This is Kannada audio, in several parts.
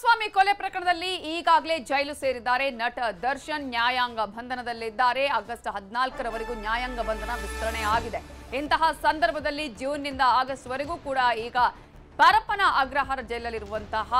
ಕುಮಾರಸ್ವಾಮಿ ಕೊಲೆ ಪ್ರಕರಣದಲ್ಲಿ ಈಗಾಗಲೇ ಜೈಲು ಸೇರಿದ್ದಾರೆ ನಟ ದರ್ಶನ್ ನ್ಯಾಯಾಂಗ ಬಂಧನದಲ್ಲಿದ್ದಾರೆ. ಆಗಸ್ಟ್ ಹದಿನಾಲ್ಕರವರೆಗೂ ನ್ಯಾಯಾಂಗ ಬಂಧನ ವಿಸ್ತರಣೆ ಆಗಿದೆ. ಇಂತಹ ಸಂದರ್ಭದಲ್ಲಿ ಜೂನ್ನಿಂದ ಆಗಸ್ಟ್ ವರೆಗೂ ಕೂಡ ಈಗ ಪರಪ್ಪನ ಅಗ್ರಹಾರ ಜೈಲಲ್ಲಿರುವಂತಹ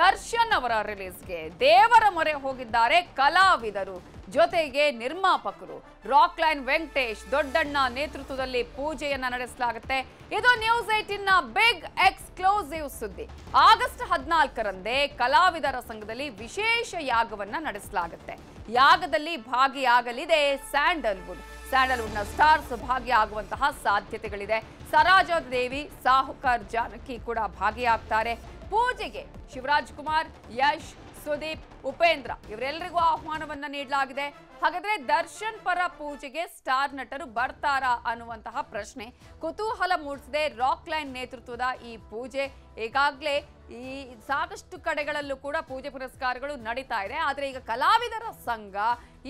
ದರ್ಶನ್ ಅವರ ರಿಲೀಸ್ಗೆ ದೇವರ ಮೊರೆ ಹೋಗಿದ್ದಾರೆ ಕಲಾವಿದರು. ಜೊತೆಗೆ ನಿರ್ಮಾಪಕರು ರಾಕ್ ಲೈನ್ ವೆಂಕಟೇಶ್ ದೊಡ್ಡಣ್ಣ ನೇತೃತ್ವದಲ್ಲಿ ಪೂಜೆಯನ್ನ ನಡೆಸಲಾಗುತ್ತೆ. ಇದು ನ್ಯೂಸ್ನ ಬಿಗ್ ಎಕ್ಸ್ಕ್ಲೂಸಿವ್ ಸುದ್ದಿ. ಆಗಸ್ಟ್ ಹದಿನಾಲ್ಕರಂದೇ ಕಲಾವಿದರ ಸಂಘದಲ್ಲಿ ವಿಶೇಷ ಯಾಗವನ್ನ ನಡೆಸಲಾಗುತ್ತೆ. ಯಾಗದಲ್ಲಿ ಭಾಗಿಯಾಗಲಿದೆ ಸ್ಯಾಂಡಲ್ವುಡ್. ಸ್ಯಾಂಡಲ್ವುಡ್ನ ಸ್ಟಾರ್ಸ್ ಭಾಗಿಯಾಗುವಂತಹ ಸಾಧ್ಯತೆಗಳಿದೆ. ಸರಾಜ ದೇವಿ, ಸಾಹುಕಾರ್ ಜಾನಕಿ ಕೂಡ ಭಾಗಿಯಾಗ್ತಾರೆ. ಪೂಜೆಗೆ ಶಿವರಾಜ್ ಕುಮಾರ್, ಯಶ್ ಸುದೀಪ್, ಉಪೇಂದ್ರ ಇವರೆಲ್ಲರಿಗೂ ಆಹ್ವಾನವನ್ನ ನೀಡಲಾಗಿದೆ. ಹಾಗಾದ್ರೆ ದರ್ಶನ್ ಪರ ಪೂಜೆಗೆ ಸ್ಟಾರ್ ನಟರು ಬರ್ತಾರಾ ಅನ್ನುವಂತಹ ಪ್ರಶ್ನೆ ಕುತೂಹಲ ಮೂಡಿಸಿದೆ ರಾಕ್ ಲೈನ್ ನೇತೃತ್ವದ ಈ ಪೂಜೆ. ಈಗಾಗಲೇ ಈ ಸಾಕಷ್ಟು ಕಡೆಗಳಲ್ಲೂ ಕೂಡ ಪೂಜೆ ಪುರಸ್ಕಾರಗಳು ನಡೀತಾ ಇದೆ. ಆದರೆ ಈಗ ಕಲಾವಿದರ ಸಂಘ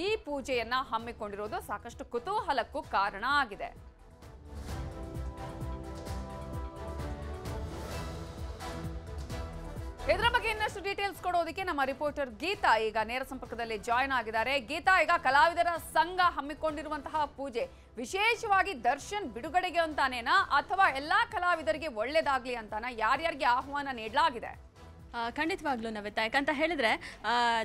ಈ ಪೂಜೆಯನ್ನ ಹಮ್ಮಿಕೊಂಡಿರೋದು ಸಾಕಷ್ಟು ಕುತೂಹಲಕ್ಕೂ ಕಾರಣ ಆಗಿದೆ. ಇದರ ಬಗ್ಗೆ ಇನ್ನಷ್ಟು ಡೀಟೇಲ್ಸ್ ಕೊಡೋದಕ್ಕೆ ನಮ್ಮ ರಿಪೋರ್ಟರ್ ಗೀತಾ ಈಗ ನೇರ ಸಂಪರ್ಕದಲ್ಲಿ ಜಾಯ್ನ್ ಆಗಿದ್ದಾರೆ. ಗೀತಾ, ಈಗ ಕಲಾವಿದರ ಸಂಘ ಹಮ್ಮಿಕೊಂಡಿರುವಂತಹ ಪೂಜೆ ವಿಶೇಷವಾಗಿ ದರ್ಶನ್ ಬಿಡುಗಡೆಗೆ ಅಂತಾನೇನಾ ಅಥವಾ ಎಲ್ಲಾ ಕಲಾವಿದರಿಗೆ ಒಳ್ಳೇದಾಗ್ಲಿ ಅಂತಾನ? ಯಾರ್ಯಾರಿಗೆ ಆಹ್ವಾನ ನೀಡಲಾಗಿದೆ? ಖಂಡಿತವಾಗ್ಲೂ ನವಿತಾ. ಯಾಕಂತ ಹೇಳಿದ್ರೆ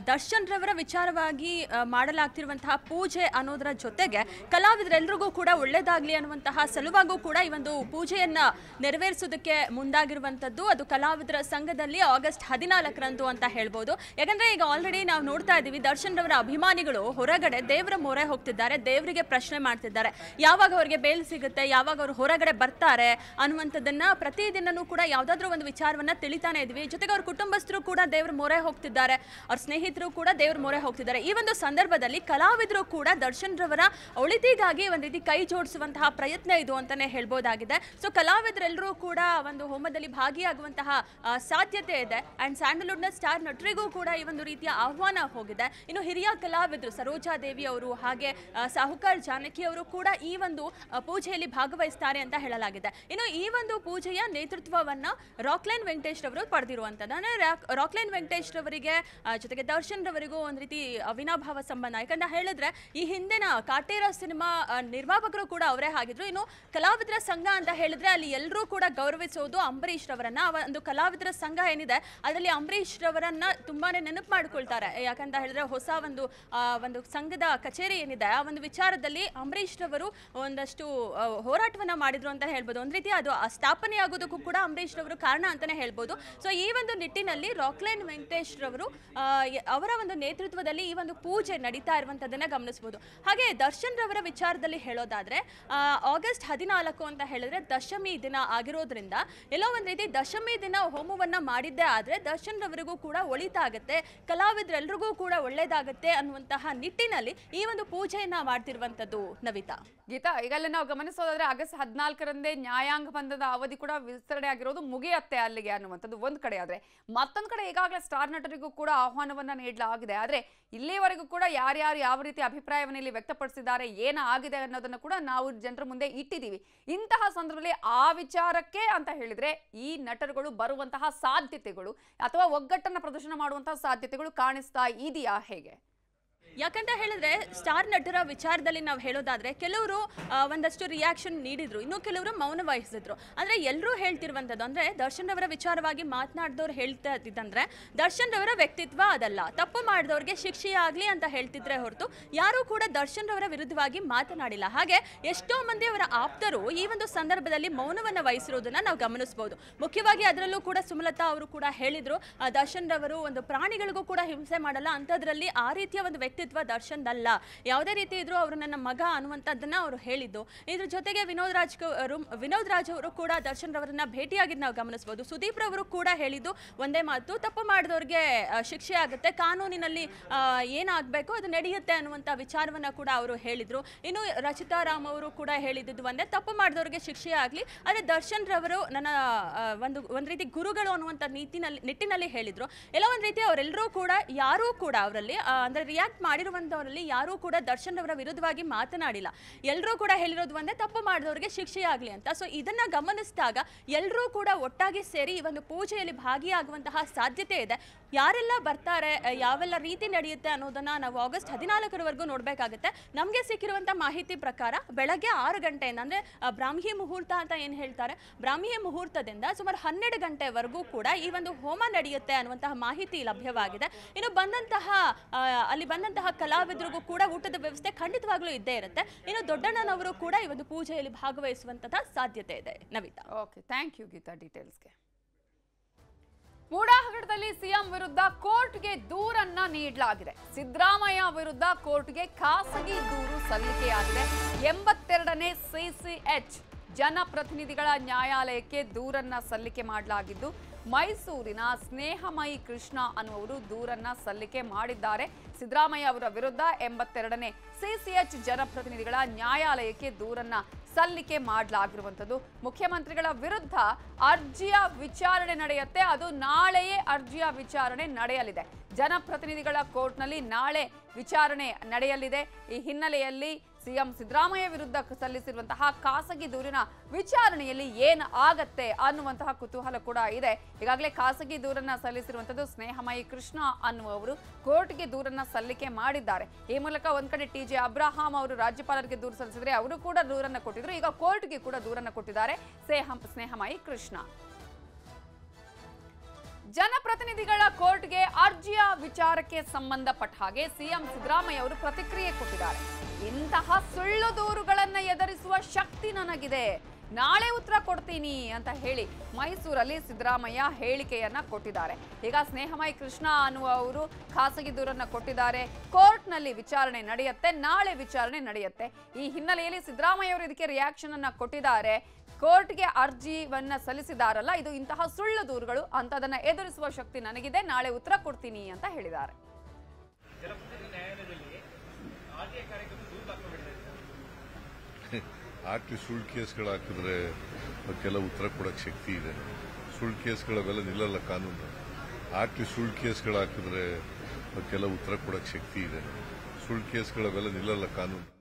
ದರ್ಶನ್ ರವರ ವಿಚಾರವಾಗಿ ಮಾಡಲಾಗ್ತಿರುವಂತಹ ಪೂಜೆ ಅನ್ನೋದರ ಜೊತೆಗೆ ಕಲಾವಿದರೆಲ್ಲರಿಗೂ ಕೂಡ ಒಳ್ಳೇದಾಗ್ಲಿ ಅನ್ನುವಂತಹ ಸಲುವಾಗೂ ಕೂಡ ಈ ಒಂದು ಪೂಜೆಯನ್ನ ನೆರವೇರಿಸೋದಕ್ಕೆ ಮುಂದಾಗಿರುವಂಥದ್ದು ಅದು ಕಲಾವಿದರ ಸಂಘದಲ್ಲಿ ಆಗಸ್ಟ್ ಹದಿನಾಲ್ಕರಂದು ಅಂತ ಹೇಳ್ಬೋದು. ಯಾಕಂದ್ರೆ ಈಗ ಆಲ್ರೆಡಿ ನಾವು ನೋಡ್ತಾ ಇದ್ದೀವಿ ದರ್ಶನ್ ರವರ ಅಭಿಮಾನಿಗಳು ಹೊರಗಡೆ ದೇವರ ಮೊರೆ ಹೋಗ್ತಿದ್ದಾರೆ, ದೇವರಿಗೆ ಪ್ರಶ್ನೆ ಮಾಡ್ತಿದ್ದಾರೆ. ಯಾವಾಗ ಅವರಿಗೆ ಬೇಲ್ ಸಿಗುತ್ತೆ, ಯಾವಾಗ ಅವರು ಹೊರಗಡೆ ಬರ್ತಾರೆ ಅನ್ನುವಂಥದ್ದನ್ನ ಪ್ರತಿದಿನನೂ ಕೂಡ ಯಾವುದಾದ್ರೂ ಒಂದು ವಿಚಾರವನ್ನ ತಿಳಿತಾನೆ ಇದ್ವಿ ಜೊತೆಗೆ ಅವ್ರ ಕುಟುಂಬಸ್ಥರು ಕೂಡ ದೇವ್ರ ಮೊರೆ ಹೋಗ್ತಿದ್ದಾರೆ. ಅವ್ರ ಸ್ನೇಹಿತರು ಕೂಡ ದೇವ್ರ ಮೊರೆ ಹೋಗ್ತಿದ್ದಾರೆ. ಈ ಒಂದು ಸಂದರ್ಭದಲ್ಲಿ ಕಲಾವಿದರು ಕೂಡ ದರ್ಶನ್ ರವರ ಒಳಿತಿಗಾಗಿ ಒಂದು ರೀತಿ ಕೈ ಜೋಡಿಸುವಂತಹ ಪ್ರಯತ್ನ ಇದು ಅಂತಾನೆ ಹೇಳ್ಬೋದಾಗಿದೆ. ಸೊ ಕಲಾವಿದರೆಲ್ಲರೂ ಕೂಡ ಒಂದು ಹೋಮದಲ್ಲಿ ಭಾಗಿಯಾಗುವಂತಹ ಸಾಧ್ಯತೆ ಇದೆ. ಅಂಡ್ ಸ್ಯಾಂಡಲ್ವುಡ್ನ ಸ್ಟಾರ್ ನಟರಿಗೂ ಕೂಡ ಈ ಒಂದು ರೀತಿಯ ಆಹ್ವಾನ ಹೋಗಿದೆ. ಇನ್ನು ಹಿರಿಯ ಕಲಾವಿದರು ಸರೋಜಾ ದೇವಿ ಅವರು ಹಾಗೆ ಸಾಹುಕಾರ್ ಜಾನಕಿ ಅವರು ಕೂಡ ಈ ಒಂದು ಪೂಜೆಯಲ್ಲಿ ಭಾಗವಹಿಸ್ತಾರೆ ಅಂತ ಹೇಳಲಾಗಿದೆ. ಇನ್ನು ಈ ಒಂದು ಪೂಜೆಯ ನೇತೃತ್ವವನ್ನ ರಾಕ್ಲೈನ್ ವೆಂಕಟೇಶ್ ಅವರು ಪಡೆದಿರುವಂತದ್ದು. ಅಂದ್ರೆ ರಾಕ್- ರಾಕ್ಲೈನ್ ವೆಂಕಟೇಶ್ ರವರಿಗೆ ಜೊತೆಗೆ ದರ್ಶನ್ ರವರಿಗೂ ಒಂದು ರೀತಿ ಅವಿನಾಭಾವ ಸಂಬಂಧ. ಯಾಕಂದ್ರೆ ಹೇಳಿದ್ರೆ, ಈ ಹಿಂದಿನ ಕಾಟೇರ ಸಿನಿಮಾ ನಿರ್ಮಾಪಕರು ಕೂಡ ಅವರೇ ಆಗಿದ್ರು. ಇನ್ನು ಕಲಾವಿದರ ಸಂಘ ಅಂತ ಹೇಳಿದ್ರೆ ಅಲ್ಲಿ ಎಲ್ಲರೂ ಕೂಡ ಗೌರವಿಸೋದು ಅಂಬರೀಶ್ ರವರನ್ನ. ಒಂದು ಕಲಾವಿದರ ಸಂಘ ಏನಿದೆ, ಅದರಲ್ಲಿ ಅಂಬರೀಶ್ ರವರನ್ನ ತುಂಬಾನೇ ನೆನಪು ಮಾಡ್ಕೊಳ್ತಾರೆ. ಯಾಕಂತ ಹೇಳಿದ್ರೆ ಹೊಸ ಒಂದು ಒಂದು ಸಂಘದ ಕಚೇರಿ ಏನಿದೆ, ಆ ಒಂದು ವಿಚಾರದಲ್ಲಿ ಅಂಬರೀಶ್ ರವರು ಒಂದಷ್ಟು ಹೋರಾಟವನ್ನ ಮಾಡಿದ್ರು ಅಂತ ಹೇಳ್ಬೋದು. ಒಂದ್ ರೀತಿ ಅದು ಸ್ಥಾಪನೆ ಆಗೋದಕ್ಕೂ ಕೂಡ ಅಂಬರೀಶ್ ರವರು ಕಾರಣ ಅಂತಾನೆ ಹೇಳ್ಬೋದು. ಸೊ ಈ ಒಂದು ನಿಟ್ಟಿನಲ್ಲಿ ರಾಕ್ಲೈನ್ ವೆಂಕಟೇಶ್ ರವರು ಅವರ ಒಂದು ನೇತೃತ್ವದಲ್ಲಿ ಈ ಒಂದು ಪೂಜೆ ನಡೀತಾ ಇರುವಂತದನ್ನ ಗಮನಿಸಬಹುದು ಹಾಗೆ ದರ್ಶನ್ ರವರ ವಿಚಾರದಲ್ಲಿ ಹೇಳೋದಾದ್ರೆ ಆಗಸ್ಟ್ ಹದಿನಾಲ್ಕು ಅಂತ ಹೇಳಿದ್ರೆ ದಶಮಿ ದಿನ ಆಗಿರೋದ್ರಿಂದ ಎಲ್ಲೋ ಒಂದು ರೀತಿ ದಶಮಿ ದಿನ ಹೋಮವನ್ನ ಮಾಡಿದ್ದೇ ಆದ್ರೆ ದರ್ಶನ್ ರವರಿಗೂ ಕೂಡ ಒಳಿತಾಗತ್ತೆ ಕಲಾವಿದರೆಲ್ಲರಿಗೂ ಕೂಡ ಒಳ್ಳೇದಾಗತ್ತೆ ಅನ್ನುವಂತಹ ನಿಟ್ಟಿನಲ್ಲಿ ಈ ಒಂದು ಪೂಜೆಯನ್ನ ಮಾಡ್ತಿರುವಂತದ್ದು ನವಿತಾ. ಗೀತಾ, ಈಗಲೇ ನಾವು ಗಮನಿಸೋದಾದ್ರೆ ಆಗಸ್ಟ್ ಹದಿನಾಲ್ಕರಂದೇ ನ್ಯಾಯಾಂಗ ಬಂಧದ ಅವಧಿ ಕೂಡ ವಿಸ್ತರಣೆ ಆಗಿರೋದು ಮುಗಿಯತ್ತೆ ಅಲ್ಲಿಗೆ ಅನ್ನುವಂಥದ್ದು ಒಂದು ಕಡೆ ಆದ್ರೆ. ಮತ್ತೊಂದ್ ಕಡೆ ಈಗಾಗಲೇ ಸ್ಟಾರ್ ನಟರಿಗೂ ಕೂಡ ಆಹ್ವಾನವನ್ನ ನೀಡಲಾಗಿದೆ. ಆದರೆ ಇಲ್ಲಿವರೆಗೂ ಕೂಡ ಯಾರ್ಯಾರು ಯಾವ ರೀತಿ ಅಭಿಪ್ರಾಯವನ್ನ ಇಲ್ಲಿ ವ್ಯಕ್ತಪಡಿಸಿದ್ದಾರೆ ಏನಾಗಿದೆ ಅನ್ನೋದನ್ನ ಕೂಡ ನಾವು ಜನರ ಮುಂದೆ ಇಟ್ಟಿದ್ದೀವಿ. ಇಂತಹ ಸಂದರ್ಭದಲ್ಲಿ ಆ ವಿಚಾರಕ್ಕೆ ಅಂತ ಹೇಳಿದ್ರೆ ಈ ನಟರುಗಳು ಬರುವಂತಹ ಸಾಧ್ಯತೆಗಳು ಅಥವಾ ಒಗ್ಗಟ್ಟನ್ನ ಪ್ರದರ್ಶನ ಮಾಡುವಂತಹ ಸಾಧ್ಯತೆಗಳು ಕಾಣಿಸ್ತಾ ಇದೆಯಾ ಹೇಗೆ? ಯಾಕಂತ ಹೇಳಿದ್ರೆ ಸ್ಟಾರ್ ನಟರ ವಿಚಾರದಲ್ಲಿ ನಾವು ಹೇಳೋದಾದ್ರೆ ಕೆಲವರು ಒಂದಷ್ಟು ರಿಯಾಕ್ಷನ್ ನೀಡಿದ್ರು. ಇನ್ನು ಕೆಲವರು ಮೌನ ವಹಿಸಿದ್ರು. ಅಂದ್ರೆ ಎಲ್ಲರೂ ಹೇಳ್ತಿರುವಂಥದ್ದು ಅಂದ್ರೆ ದರ್ಶನ್ ರವರ ವಿಚಾರವಾಗಿ ಮಾತನಾಡಿದವ್ರು ಹೇಳ್ತಾ ಇದ್ದಂದ್ರೆ ದರ್ಶನ್ ರವರ ವ್ಯಕ್ತಿತ್ವ ಅದಲ್ಲ. ತಪ್ಪು ಮಾಡಿದವ್ರಿಗೆ ಶಿಕ್ಷೆ ಆಗ್ಲಿ ಅಂತ ಹೇಳ್ತಿದ್ರೆ ಹೊರತು ಯಾರೂ ಕೂಡ ದರ್ಶನ್ ರವರ ವಿರುದ್ಧವಾಗಿ ಮಾತನಾಡಿಲ್ಲ. ಹಾಗೆ ಎಷ್ಟೋ ಮಂದಿ ಅವರ ಆಪ್ತರು ಈ ಒಂದು ಸಂದರ್ಭದಲ್ಲಿ ಮೌನವನ್ನ ವಹಿಸಿರೋದನ್ನ ನಾವು ಗಮನಿಸಬಹುದು ಮುಖ್ಯವಾಗಿ ಅದರಲ್ಲೂ ಕೂಡ ಸುಮಲತಾ ಅವರು ಕೂಡ ಹೇಳಿದ್ರು ದರ್ಶನ್ ರವರು ಒಂದು ಪ್ರಾಣಿಗಳಿಗೂ ಕೂಡ ಹಿಂಸೆ ಮಾಡಲ್ಲ ಅಂತದ್ರಲ್ಲಿ ಆ ರೀತಿಯ ಒಂದು ವ್ಯಕ್ತಿತ್ವ ದರ್ಶನ್ ಅಲ್ಲ ಯಾವುದೇ ರೀತಿ ಇದ್ರು ಅವರು ನನ್ನ ಮಗ ಅನ್ನುವಂಥದ್ದನ್ನ ಅವರು ಹೇಳಿದ್ದು. ಇದ್ರ ಜೊತೆಗೆ ವಿನೋದ್ ರಾಜ್ ಅವರು ವಿನೋದ್ ರಾಜ್ ಅವರು ಕೂಡ ದರ್ಶನ್ ರವರನ್ನ ಭೇಟಿಯಾಗಿದ್ದು ನಾವು ಗಮನಿಸಬಹುದು ಸುದೀಪ್ ರವರು ಕೂಡ ಹೇಳಿದ್ದು ಒಂದೇ ಮಾತು, ತಪ್ಪು ಮಾಡಿದವ್ರಿಗೆ ಶಿಕ್ಷೆ ಆಗುತ್ತೆ, ಕಾನೂನಿನಲ್ಲಿ ಏನಾಗಬೇಕು, ಅದು ನಡೆಯುತ್ತೆ ಅನ್ನುವಂಥ ವಿಚಾರವನ್ನ ಕೂಡ ಅವರು ಹೇಳಿದ್ರು. ಇನ್ನು ರಚಿತಾ ರಾಮ್ ಅವರು ಕೂಡ ಹೇಳಿದ್ದು ಒಂದೇ, ತಪ್ಪು ಮಾಡಿದವ್ರಿಗೆ ಶಿಕ್ಷೆ ಆಗಲಿ. ಆದರೆ ದರ್ಶನ್ ರವರು ನನ್ನ ಒಂದು ಒಂದು ರೀತಿ ಗುರುಗಳು ಅನ್ನುವಂಥ ನೀತಿನಲ್ಲಿ, ನಿಟ್ಟಿನಲ್ಲಿ ಹೇಳಿದ್ರು. ಎಲ್ಲ ಒಂದು ರೀತಿ ಅವರೆಲ್ಲರೂ ಕೂಡ, ಯಾರೂ ಕೂಡ ಅವರಲ್ಲಿ ಅಂದರೆ ರಿಯಾಕ್ಟ್ ಮಾಡಿರುವಂಥವರಲ್ಲಿ ಯಾರೂ ಕೂಡ ದರ್ಶನ್ ಅವರ ವಿರುದ್ಧವಾಗಿ ಮಾತನಾಡಿಲ್ಲ. ಎಲ್ಲರೂ ಕೂಡ ಹೇಳಿರೋದು ಒಂದೇ, ತಪ್ಪು ಮಾಡಿದವರಿಗೆ ಶಿಕ್ಷೆ ಆಗಲಿ ಅಂತ. ಸೊ ಇದನ್ನ ಗಮನಿಸಿದಾಗ ಎಲ್ಲರೂ ಕೂಡ ಒಟ್ಟಾಗಿ ಸೇರಿ ಈ ಒಂದು ಪೂಜೆಯಲ್ಲಿ ಭಾಗಿಯಾಗುವಂತಹ ಸಾಧ್ಯತೆ ಇದೆ. ಯಾರೆಲ್ಲ ಬರ್ತಾರೆ ಯಾವೆಲ್ಲ ರೀತಿ ನಡೆಯುತ್ತೆ ಅನ್ನೋದನ್ನ ನಾವು ಆಗಸ್ಟ್ ಹದಿನಾಲ್ಕರವರೆಗೂ ನೋಡಬೇಕಾಗುತ್ತೆ. ನಮಗೆ ಸಿಕ್ಕಿರುವಂತಹ ಮಾಹಿತಿ ಪ್ರಕಾರ ಬೆಳಗ್ಗೆ ಆರು ಗಂಟೆಯಿಂದ, ಅಂದ್ರೆ ಬ್ರಾಹ್ಮಿ ಮುಹೂರ್ತ ಅಂತ ಏನು ಹೇಳ್ತಾರೆ? ಬ್ರಾಹ್ಮಿ ಮುಹೂರ್ತದಿಂದ ಸುಮಾರು ಹನ್ನೆರಡು ಗಂಟೆವರೆಗೂ ಕೂಡ ಈ ಒಂದು ಹೋಮ ನಡೆಯುತ್ತೆ ಅನ್ನುವಂತಹ ಮಾಹಿತಿ ಲಭ್ಯವಾಗಿದೆ. ಇನ್ನು ಬಂದಂತಹ ಅಲ್ಲಿ ಬಂದಂತಹ ಕಲಾವಿದರಿಗೂ ಕೂಡ ಊಟದ ವ್ಯವಸ್ಥೆ ಖಂಡಿತವಾಗ್ಲೂ ಇದ್ದೇ ಇರುತ್ತೆ. ಇನ್ನು ದೊಡ್ಡಣ್ಣನವರು ಕೂಡ ಈ ಒಂದು ಪೂಜೆಯಲ್ಲಿ ಭಾಗವಹಿಸುವಂತಹ ಸಾಧ್ಯತೆ ಇದೆ. Navita. Okay thank you Geetha ಡೀಟೇಲ್ಸ್ಗೆ ಮೂಡಾಹಗಡದಲ್ಲಿ ಸಿಎಂ ವಿರುದ್ಧ ಕೋರ್ಟ್ಗೆ ದೂರನ್ನ ನೀಡಲಾಗಿದೆ. ಸಿದ್ದರಾಮಯ್ಯ ವಿರುದ್ಧ ಕೋರ್ಟ್ಗೆ ಖಾಸಗಿ ದೂರು ಸಲ್ಲಿಕೆಯಾಗಿದೆ. ಎಂಬತ್ತೆರಡನೇ ಸಿಸಿಎಚ್ ಜನಪ್ರತಿನಿಧಿಗಳ ನ್ಯಾಯಾಲಯಕ್ಕೆ ದೂರನ್ನ ಸಲ್ಲಿಕೆ ಮಾಡಲಾಗಿದ್ದು ಮೈಸೂರಿನ ಸ್ನೇಹಮಯಿ ಕೃಷ್ಣ ಅನ್ನುವರು ದೂರನ್ನ ಸಲ್ಲಿಕೆ ಮಾಡಿದ್ದಾರೆ. ಸಿದ್ದರಾಮಯ್ಯ ಅವರ ವಿರುದ್ಧ ಎಂಬತ್ತೆರಡನೇ ಸಿಸಿಎಚ್ ಜನಪ್ರತಿನಿಧಿಗಳ ನ್ಯಾಯಾಲಯಕ್ಕೆ ದೂರನ್ನ ಸಲ್ಲಿಕೆ ಮಾಡಲಾಗಿರುವಂಥದ್ದು. ಮುಖ್ಯಮಂತ್ರಿಗಳ ವಿರುದ್ಧ ಅರ್ಜಿಯ ವಿಚಾರಣೆ ನಡೆಯುತ್ತೆ. ಅದು ನಾಳೆಯೇ ಅರ್ಜಿಯ ವಿಚಾರಣೆ ನಡೆಯಲಿದೆ. ಜನಪ್ರತಿನಿಧಿಗಳ ಕೋರ್ಟ್ನಲ್ಲಿ ನಾಳೆ ವಿಚಾರಣೆ ನಡೆಯಲಿದೆ. ಈ ಹಿನ್ನೆಲೆಯಲ್ಲಿ ಸಿಎಂ ಸಿದ್ದರಾಮಯ್ಯ ವಿರುದ್ಧ ಸಲ್ಲಿಸಿರುವಂತಹ ಖಾಸಗಿ ದೂರಿನ ವಿಚಾರಣೆಯಲ್ಲಿ ಏನ್ ಆಗತ್ತೆ ಅನ್ನುವಂತಹ ಕುತೂಹಲ ಕೂಡ ಇದೆ. ಈಗಾಗಲೇ ಖಾಸಗಿ ದೂರನ್ನ ಸಲ್ಲಿಸಿರುವಂತದ್ದು ಸ್ನೇಹಮಯಿ ಕೃಷ್ಣ ಅನ್ನುವವರು ಕೋರ್ಟ್ಗೆ ದೂರನ್ನ ಸಲ್ಲಿಕೆ ಮಾಡಿದ್ದಾರೆ. ಈ ಮೂಲಕ ಒಂದ್ ಕಡೆ ಟಿ ಜೆ ಅಬ್ರಹಾಂ ಅವರು ರಾಜ್ಯಪಾಲರಿಗೆ ದೂರು ಸಲ್ಲಿಸಿದ್ರೆ ಅವರು ಕೂಡ ದೂರನ್ನ ಕೊಟ್ಟಿದ್ರು. ಈಗ ಕೋರ್ಟ್ಗೆ ಕೂಡ ದೂರನ್ನ ಕೊಟ್ಟಿದ್ದಾರೆ. ಸ್ನೇಹ ಸ್ನೇಹಮಯಿ ಕೃಷ್ಣ. ಜನಪ್ರತಿನಿಧಿಗಳ ಕೋರ್ಟ್ಗೆ ಅರ್ಜಿಯ ವಿಚಾರಕ್ಕೆ ಸಂಬಂಧಪಟ್ಟ ಹಾಗೆ ಸಿಎಂ ಸಿದ್ದರಾಮಯ್ಯ ಅವರು ಪ್ರತಿಕ್ರಿಯೆ ಕೊಟ್ಟಿದ್ದಾರೆ. ಇಂತಹ ಸುಳ್ಳು ದೂರುಗಳನ್ನು ಎದುರಿಸುವ ಶಕ್ತಿ ನನಗಿದೆ. ನಾಳೆ ಉತ್ತರ ಕೊಡ್ತೀನಿ ಅಂತ ಹೇಳಿ ಮೈಸೂರಲ್ಲಿ ಸಿದ್ದರಾಮಯ್ಯ ಹೇಳಿಕೆಯನ್ನ ಕೊಟ್ಟಿದ್ದಾರೆ. ಈಗ ಸ್ನೇಹಮಯ ಕೃಷ್ಣ ಅನ್ನುವರು ಖಾಸಗಿ ದೂರನ್ನ ಕೊಟ್ಟಿದ್ದಾರೆ. ಕೋರ್ಟ್ನಲ್ಲಿ ವಿಚಾರಣೆ ನಡೆಯುತ್ತೆ, ನಾಳೆ ವಿಚಾರಣೆ ನಡೆಯುತ್ತೆ. ಈ ಹಿನ್ನೆಲೆಯಲ್ಲಿ ಸಿದ್ದರಾಮಯ್ಯ ಅವರು ಇದಕ್ಕೆ ರಿಯಾಕ್ಷನ್ ಅನ್ನ ಕೊಟ್ಟಿದ್ದಾರೆ. ಕೋರ್ಟ್ಗೆ ಅರ್ಜಿವನ್ನ ಸಲ್ಲಿಸಿದಾರಲ್ಲ, ಇದು ಇಂತಹ ಸುಳ್ಳು ದೂರುಗಳು ಅಂತದನ್ನ ಎದುರಿಸುವ ಶಕ್ತಿ ನನಗಿದೆ, ನಾಳೆ ಉತ್ತರ ಕೊಡ್ತೀನಿ ಅಂತ ಹೇಳಿದ್ದಾರೆ. ಆಗ್ಲಿ ಸುಳ್ಳು ಕೇಸ್ಗಳು ಹಾಕಿದ್ರೆ ಕೆಲವು ಉತ್ತರ ಕೊಡಕ್ಕೆ ಶಕ್ತಿ ಇದೆ. ಸುಳ್ಳು ಕೇಸ್ಗಳವೆಲ್ಲ ನಿಲ್ಲಲ್ಲ ಕಾನೂನು. ಆಗ್ಲಿ ಸುಳ್ಳು ಕೇಸ್ಗಳು ಹಾಕಿದ್ರೆ ಅದಕ್ಕೆಲ್ಲ ಉತ್ತರ ಕೊಡಕ್ಕೆ ಶಕ್ತಿ ಇದೆ. ಸುಳ್ಳು ಕೇಸ್ಗಳವೆಲ್ಲ ನಿಲ್ಲಲ್ಲ ಕಾನೂನು.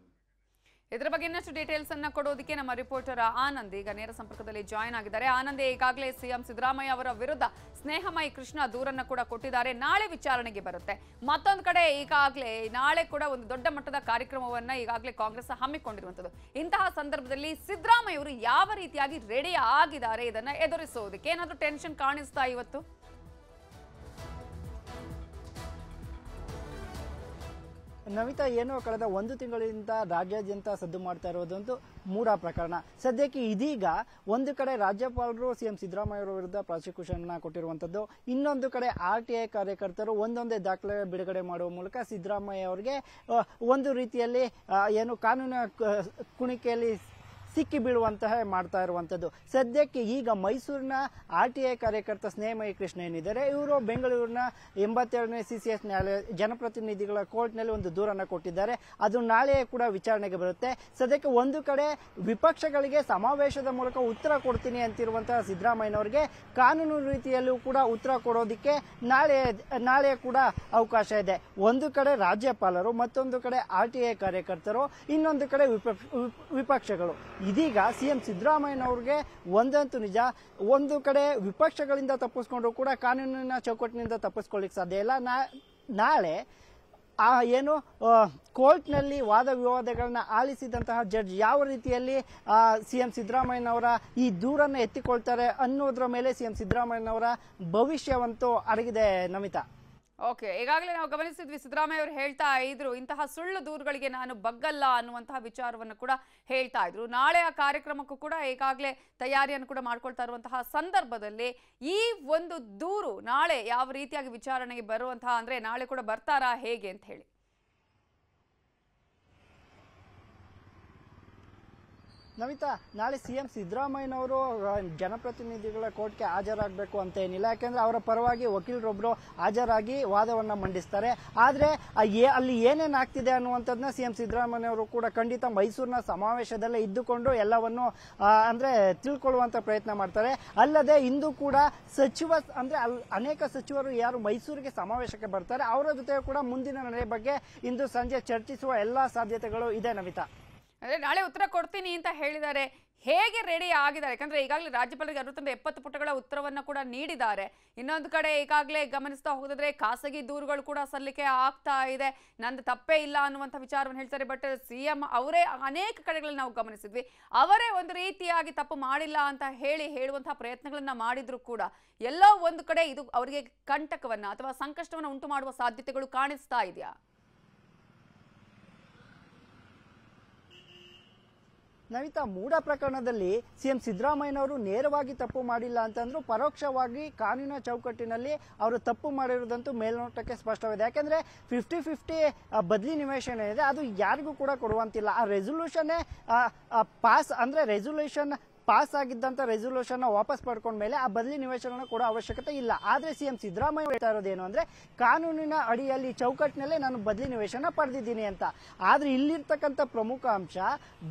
ಇದರ ಬಗ್ಗೆ ಇನ್ನಷ್ಟು ಡೀಟೇಲ್ಸ್ ಅನ್ನ ಕೊಡೋದಕ್ಕೆ ನಮ್ಮ ರಿಪೋರ್ಟರ್ ಆನಂದ್ ಈಗ ನೇರ ಸಂಪರ್ಕದಲ್ಲಿ ಜಾಯ್ನ್ ಆಗಿದ್ದಾರೆ. ಆನಂದ್, ಈಗಾಗಲೇ ಸಿಎಂ ಸಿದ್ದರಾಮಯ್ಯ ಅವರ ವಿರುದ್ಧ ಸ್ನೇಹಮಯಿ ಕೃಷ್ಣ ದೂರನ್ನ ಕೂಡ ಕೊಟ್ಟಿದ್ದಾರೆ. ನಾಳೆ ವಿಚಾರಣೆಗೆ ಬರುತ್ತೆ. ಮತ್ತೊಂದು ಕಡೆ ಈಗಾಗಲೇ, ನಾಳೆ ಕೂಡ ಒಂದು ದೊಡ್ಡ ಮಟ್ಟದ ಕಾರ್ಯಕ್ರಮವನ್ನ ಈಗಾಗಲೇ ಕಾಂಗ್ರೆಸ್ ಹಮ್ಮಿಕೊಂಡಿರುವಂತದ್ದು ಇಂತಹ ಸಂದರ್ಭದಲ್ಲಿ ಸಿದ್ದರಾಮಯ್ಯ ಅವರು ಯಾವ ರೀತಿಯಾಗಿ ರೆಡಿ ಆಗಿದ್ದಾರೆ ಇದನ್ನ ಎದುರಿಸೋದಕ್ಕೆ ಏನಾದ್ರೂ ಟೆನ್ಷನ್ ಕಾಣಿಸ್ತಾ ಇವತ್ತು? ನಮಿತಾ ಏನೋ ಕಳೆದ ಒಂದು ತಿಂಗಳಿಂದ ರಾಜ್ಯಾದ್ಯಂತ ಸದ್ದು ಮಾಡ್ತಾ ಇರೋದೊಂದು ಮೂರ ಪ್ರಕರಣ. ಸದ್ಯಕ್ಕೆ ಇದೀಗ ಒಂದು ಕಡೆ ರಾಜ್ಯಪಾಲರು ಸಿಎಂ ಸಿದ್ದರಾಮಯ್ಯ ಅವರ ವಿರುದ್ಧ ಪ್ರಾಸಿಕ್ಯೂಷನ್ ಕೊಟ್ಟಿರುವಂತದ್ದು, ಇನ್ನೊಂದು ಕಡೆ ಆರ್ ಟಿ ಐ ಕಾರ್ಯಕರ್ತರು ಒಂದೊಂದೇ ದಾಖಲೆ ಬಿಡುಗಡೆ ಮಾಡುವ ಮೂಲಕ ಸಿದ್ದರಾಮಯ್ಯ ಅವರಿಗೆ ಒಂದು ರೀತಿಯಲ್ಲಿ ಏನು ಕಾನೂನಿನ ಕುಣಿಕೆಯಲ್ಲಿ ಸಿಕ್ಕಿ ಬೀಳುವಂತಹ ಮಾಡ್ತಾ ಇರುವಂಥದ್ದು ಸದ್ಯಕ್ಕೆ ಈಗ ಮೈಸೂರಿನ ಆರ್ ಟಿ ಐ ಕಾರ್ಯಕರ್ತ ಸ್ನೇಹಮಯ ಕೃಷ್ಣ ಏನಿದ್ದಾರೆ, ಇವರು ಬೆಂಗಳೂರಿನ ಎಂಬತ್ತೆರಡನೇ ಸಿ ಸಿ ಎಸ್ ನ್ಯಾಯಾಲಯ ಜನಪ್ರತಿನಿಧಿಗಳ ಕೋರ್ಟ್ನಲ್ಲಿ ಒಂದು ದೂರನ್ನು ಕೊಟ್ಟಿದ್ದಾರೆ. ಅದು ನಾಳೆ ಕೂಡ ವಿಚಾರಣೆಗೆ ಬರುತ್ತೆ. ಸದ್ಯಕ್ಕೆ ಒಂದು ಕಡೆ ವಿಪಕ್ಷಗಳಿಗೆ ಸಮಾವೇಶದ ಮೂಲಕ ಉತ್ತರ ಕೊಡ್ತೀನಿ ಅಂತಿರುವಂತಹ ಸಿದ್ದರಾಮಯ್ಯನವರಿಗೆ ಕಾನೂನು ರೀತಿಯಲ್ಲೂ ಕೂಡ ಉತ್ತರ ಕೊಡೋದಕ್ಕೆ ನಾಳೆ ನಾಳೆ ಕೂಡ ಅವಕಾಶ ಇದೆ. ಒಂದು ಕಡೆ ರಾಜ್ಯಪಾಲರು, ಮತ್ತೊಂದು ಕಡೆ ಆರ್ ಟಿ ಐ ಕಾರ್ಯಕರ್ತರು, ಇನ್ನೊಂದು ಕಡೆ ವಿಪಕ್ಷ- ವಿಪ್- ವಿಪಕ್ಷಗಳು. ಇದೀಗ ಸಿ ಎಂ ಸಿದ್ದರಾಮಯ್ಯನವ್ರಿಗೆ ಒಂದಂತೂ ನಿಜ. ಒಂದು ಕಡೆ ವಿಪಕ್ಷಗಳಿಂದ ತಪ್ಪಿಸ್ಕೊಂಡ್ರು ಕೂಡ ಕಾನೂನಿನ ಚೌಕಟ್ಟಿನಿಂದ ತಪ್ಪಿಸ್ಕೊಳ್ಳಿಕ್ಕೆ ಸಾಧ್ಯ ಇಲ್ಲ. ನಾಳೆ ಆ ಏನು ಕೋರ್ಟ್ನಲ್ಲಿ ವಾದ ವಿವಾದಗಳನ್ನ ಆಲಿಸಿದಂತಹ ಜಡ್ಜ್ ಯಾವ ರೀತಿಯಲ್ಲಿ ಸಿ ಎಂ ಸಿದ್ದರಾಮಯ್ಯನವರ ಈ ದೂರನ್ನು ಎತ್ತಿಕೊಳ್ತಾರೆ ಅನ್ನೋದ್ರ ಮೇಲೆ ಸಿ ಎಂ ಸಿದ್ದರಾಮಯ್ಯನವರ ಭವಿಷ್ಯವಂತೂ ಅಡಗಿದೆ ನಮಿತಾ. ಓಕೆ ಈಗಾಗಲೇ ನಾವು ಗಮನಿಸಿದ್ವಿ ಸಿದ್ದರಾಮಯ್ಯ ಅವರು ಹೇಳ್ತಾ ಇದ್ರು, ಇಂತಹ ಸುಳ್ಳು ದೂರುಗಳಿಗೆ ನಾನು ಬಗ್ಗಲ್ಲ ಅನ್ನುವಂತಹ ವಿಚಾರವನ್ನು ಕೂಡ ಹೇಳ್ತಾ ಇದ್ರು. ನಾಳೆ ಆ ಕಾರ್ಯಕ್ರಮಕ್ಕೂ ಕೂಡ ಈಗಾಗಲೇ ತಯಾರಿಯನ್ನು ಕೂಡ ಮಾಡ್ಕೊಳ್ತಾ ಇರುವಂತಹ ಸಂದರ್ಭದಲ್ಲಿ ಈ ಒಂದು ದೂರು ನಾಳೆ ಯಾವ ರೀತಿಯಾಗಿ ವಿಚಾರಣೆಗೆ ಬರುವಂತಹ ಅಂದ್ರೆ ನಾಳೆ ಕೂಡ ಬರ್ತಾರಾ ಹೇಗೆ ಅಂತ ಹೇಳಿ. ನಮಿತಾ, ನಾಳೆ ಸಿಎಂ ಸಿದ್ದರಾಮಯ್ಯನವರು ಜನಪ್ರತಿನಿಧಿಗಳ ಕೋರ್ಟ್ಗೆ ಹಾಜರಾಗಬೇಕು ಅಂತ ಏನಿಲ್ಲ. ಯಾಕೆಂದ್ರೆ ಅವರ ಪರವಾಗಿ ವಕೀಲರೊಬ್ಬರು ಹಾಜರಾಗಿ ವಾದವನ್ನು ಮಂಡಿಸ್ತಾರೆ. ಆದರೆ ಅಲ್ಲಿ ಏನೇನು ಆಗ್ತಿದೆ ಅನ್ನುವಂಥದ್ದನ್ನ ಸಿಎಂ ಸಿದ್ದರಾಮಯ್ಯನವರು ಕೂಡ ಖಂಡಿತ ಮೈಸೂರಿನ ಸಮಾವೇಶದಲ್ಲೇ ಇದ್ದುಕೊಂಡು ಎಲ್ಲವನ್ನು ಅಂದರೆ ತಿಳ್ಕೊಳ್ಳುವಂತ ಪ್ರಯತ್ನ ಮಾಡ್ತಾರೆ. ಅಲ್ಲದೆ ಇಂದು ಕೂಡ ಸಚಿವ, ಅಂದ್ರೆ ಅಲ್ಲಿ ಅನೇಕ ಸಚಿವರು ಯಾರು ಮೈಸೂರಿಗೆ ಸಮಾವೇಶಕ್ಕೆ ಬರ್ತಾರೆ. ಅವರ ಜೊತೆ ಕೂಡ ಮುಂದಿನ ನಡೆ ಬಗ್ಗೆ ಇಂದು ಸಂಜೆ ಚರ್ಚಿಸುವ ಎಲ್ಲಾ ಸಾಧ್ಯತೆಗಳು ಇದೆ ನಮಿತಾ. ಅಂದ್ರೆ ನಾಳೆ ಉತ್ತರ ಕೊಡ್ತೀನಿ ಅಂತ ಹೇಳಿದ್ದಾರೆ. ಹೇಗೆ ರೆಡಿ ಆಗಿದ್ದಾರೆ? ಯಾಕಂದರೆ ಈಗಾಗಲೇ ರಾಜ್ಯಪಾಲರಿಗೆ ಅರವತ್ತೊಂದು ಎಪ್ಪತ್ತು ಪುಟಗಳ ಉತ್ತರವನ್ನು ಕೂಡ ನೀಡಿದ್ದಾರೆ. ಇನ್ನೊಂದು ಕಡೆ ಈಗಾಗಲೇ ಗಮನಿಸ್ತಾ ಹೋಗಿದ್ರೆ ಖಾಸಗಿ ದೂರುಗಳು ಕೂಡ ಸಲ್ಲಿಕೆ ಆಗ್ತಾ ಇದೆ. ನಂದು ತಪ್ಪೇ ಇಲ್ಲ ಅನ್ನುವಂಥ ವಿಚಾರವನ್ನು ಹೇಳ್ತಾರೆ ಬಟ್ ಸಿ ಎಂ ಅವರೇ ಅನೇಕ ಕಡೆಗಳಲ್ಲಿ ನಾವು ಗಮನಿಸಿದ್ವಿ. ಅವರೇ ಒಂದು ರೀತಿಯಾಗಿ ತಪ್ಪು ಮಾಡಿಲ್ಲ ಅಂತ ಹೇಳಿ ಹೇಳುವಂಥ ಪ್ರಯತ್ನಗಳನ್ನು ಮಾಡಿದರೂ ಕೂಡ ಎಲ್ಲೋ ಒಂದು ಕಡೆ ಇದು ಅವರಿಗೆ ಕಂಟಕವನ್ನು ಅಥವಾ ಸಂಕಷ್ಟವನ್ನು ಉಂಟು ಮಾಡುವ ಸಾಧ್ಯತೆಗಳು ಕಾಣಿಸ್ತಾ ಇದೆಯಾ? ನವಿತಾ ಮೂಡ ಪ್ರಕರಣದಲ್ಲಿ ಸಿಎಂ ಸಿದ್ದರಾಮಯ್ಯನವರು ನೇರವಾಗಿ ತಪ್ಪು ಮಾಡಿಲ್ಲ ಅಂತಂದ್ರು ಪರೋಕ್ಷವಾಗಿ ಕಾನೂನಿನ ಚೌಕಟ್ಟಿನಲ್ಲಿ ಅವರು ತಪ್ಪು ಮಾಡಿರುವುದಂತೂ ಮೇಲ್ನೋಟಕ್ಕೆ ಸ್ಪಷ್ಟವಿದೆ. ಯಾಕೆಂದ್ರೆ ಫಿಫ್ಟಿ ಫಿಫ್ಟಿ ಬದಲಿ ನಿವೇಶನ ಇದೆ. ಅದು ಯಾರಿಗೂ ಕೂಡ ಕೊಡುವಂತಿಲ್ಲ. ಆ ರೆಸೊಲ್ಯೂಷನ್ನೇ ಪಾಸ್ ಅಂದ್ರೆ ರೆಸೊಲ್ಯೂಷನ್ ಪಾಸ್ ಆಗಿದ್ದಂತ ರೆಸೊಲ್ಯೂಷನ್ ವಾಪಸ್ ಪಡ್ಕೊಂಡ ಮೇಲೆ ಆ ಬದಲಿ ನಿವೇಶನ ಕೊಡೋ ಅವಶ್ಯಕತೆ ಇಲ್ಲ. ಆದ್ರೆ ಸಿಎಂ ಸಿದ್ದರಾಮಯ್ಯ ಹೇಳ್ತಾ ಇರೋದೇನು ಅಂದ್ರೆ, ಕಾನೂನಿನ ಅಡಿಯಲ್ಲಿ ಚೌಕಟ್ಟಿನಲ್ಲೇ ನಾನು ಬದಲಿ ನಿವೇಶನ ಪಡೆದಿದ್ದೀನಿ ಅಂತ. ಆದ್ರೆ ಇಲ್ಲಿರ್ತಕ್ಕಂಥ ಪ್ರಮುಖ ಅಂಶ,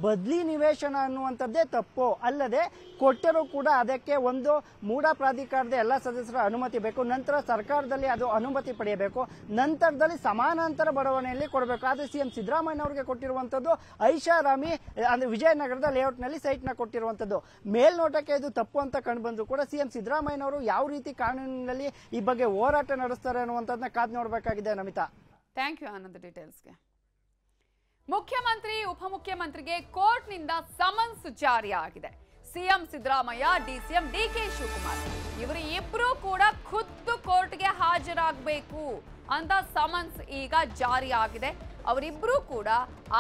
ಬದಲಿ ನಿವೇಶನ ಅನ್ನುವಂಥದ್ದೇ ತಪ್ಪು. ಅಲ್ಲದೆ ಕೊಟ್ಟರೂ ಕೂಡ ಅದಕ್ಕೆ ಒಂದು ಮೂಡ ಪ್ರಾಧಿಕಾರದ ಎಲ್ಲ ಸದಸ್ಯರ ಅನುಮತಿ ಬೇಕು. ನಂತರ ಸರ್ಕಾರದಲ್ಲಿ ಅದು ಅನುಮತಿ ಪಡೆಯಬೇಕು. ನಂತರದಲ್ಲಿ ಸಮಾನಾಂತರ ಬಡಾವಣೆಯಲ್ಲಿ ಕೊಡಬೇಕು. ಆದ್ರೆ ಸಿಎಂ ಸಿದ್ದರಾಮಯ್ಯನವರಿಗೆ ಕೊಟ್ಟಿರುವಂತದ್ದು ಐಷಾರಾಮಿ, ಅಂದ್ರೆ ವಿಜಯನಗರದ ಲೇಔಟ್ನಲ್ಲಿ ಸೈಟ್ನ ಕೊಟ್ಟಿರುವಂತದ್ದು ಮೇಲ್ನೋಟಕ್ಕೆ ಇದು ತಪ್ಪು ಅಂತ ಕಂಡುಬಂದ್ರು ಕೂಡ ಸಿಎಂ ಸಿದ್ದರಾಮಯ್ಯನವರು ಯಾವ ರೀತಿ ಕಾನೂನಿನಲ್ಲಿ ಈ ಬಗ್ಗೆ ಹೋರಾಟ ನಡೆಸ್ತಾರೆ ಅನ್ನುವಂಥದ್ದನ್ನ ಕಾದ್ ನೋಡಬೇಕಾಗಿದೆ ನಮಿತಾ. ಥ್ಯಾಂಕ್ ಯು ಆನಂದ್ ಡೀಟೇಲ್ಸ್ಗೆ ಮುಖ್ಯಮಂತ್ರಿ, ಉಪಮುಖ್ಯಮಂತ್ರಿಗೆ ಕೋರ್ಟ್ನಿಂದ ಸಮನ್ಸ್ ಜಾರಿಯಾಗಿದೆ CM Siddaramaiah DCM DK Shivakumar. ಇವರು ಇಬ್ರು ಕೂಡ ಖುದ್ದು ಕೋರ್ಟ್ಗೆ ಹಾಜರಾಗಬೇಕು ಅಂತ ಸಮನ್ಸ್ ಈಗ ಜಾರಿಯಾಗಿದೆ ಅವರಿಬ್ಬರೂ ಕೂಡ